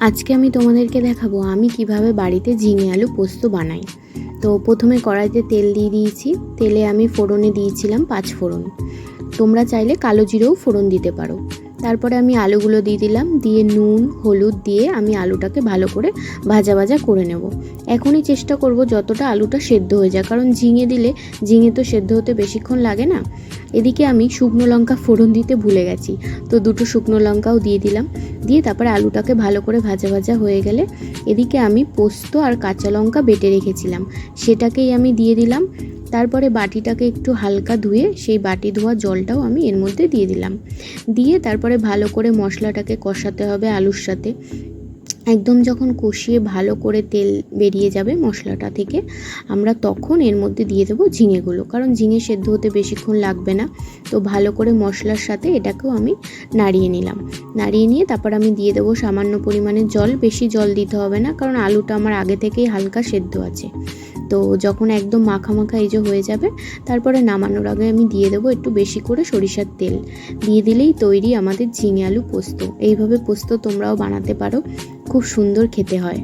আজকে আমি তোমাদেরকে দেখাবো আমি কীভাবে বাড়িতে ঝিঙে আলু পোস্ত বানাই। তো প্রথমে কড়াইতে তেল দিয়ে দিয়েছি। তেলে আমি ফোড়নে দিয়েছিলাম পাঁচ ফোড়ন। তোমরা চাইলে কালো জিরেও ফোড়ন দিতে পারো। তারপরে আমি আলুগুলো দিয়ে দিলাম। দিয়ে নুন, হলুদ দিয়ে আমি আলুটাকে ভালো করে ভাজা ভাজা করে নেব। এখনই চেষ্টা করব যতটা আলুটা সেদ্ধ হয়ে যায় কারণ ঝিঙে দিলে ঝিঙে তো সেদ্ধ হতে বেশিক্ষণ লাগে না। এদিকে আমি শুকনো লঙ্কা ফোড়ন দিতে ভুলে গেছি। তো দুটো শুকনো লঙ্কাও দিয়ে দিলাম। দিয়ে তারপরে আলুটাকে ভালো করে ভাজা ভাজা হয়ে গেলে এদিকে আমি পোস্ত আর কাঁচা লঙ্কা বেটে রেখেছিলাম। সেটাকেই আমি দিয়ে দিলাম। তারপরে বাটিটাকে একটু হালকা ধুয়ে সেই বাটি ধোয়া জলটাও আমি এর মধ্যে দিয়ে দিলাম। দিয়ে তারপরে ভালো করে মশলাটাকে কষাতে হবে আলুর সাথে। একদম যখন কষিয়ে ভালো করে তেল বেরিয়ে যাবে মশলাটা থেকে, আমরা তখন এর মধ্যে দিয়ে দেবো ঝিঙেগুলো। কারণ ঝিঙে সেদ্ধ হতে বেশিক্ষণ লাগবে না। তো ভালো করে মশলার সাথে এটাকেও আমি নাড়িয়ে নিলাম। নাড়িয়ে নিয়ে তারপর আমি দিয়ে দেবো সামান্য পরিমাণে জল। বেশি জল দিতে হবে না, কারণ আলুটা আমার আগে থেকেই হালকা সেদ্ধ আছে। তো যখন একদম মাখা মাখা এই যে হয়ে যাবে, তারপরে নামানোর আগে আমি দিয়ে দেবো একটু বেশি করে সরিষার তেল। দিয়ে দিলেই তৈরি আমাদের ঝিঙে আলু পোস্ত। এইভাবে পোস্ত তোমরাও বানাতে পারো। খুব সুন্দর খেতে হয়।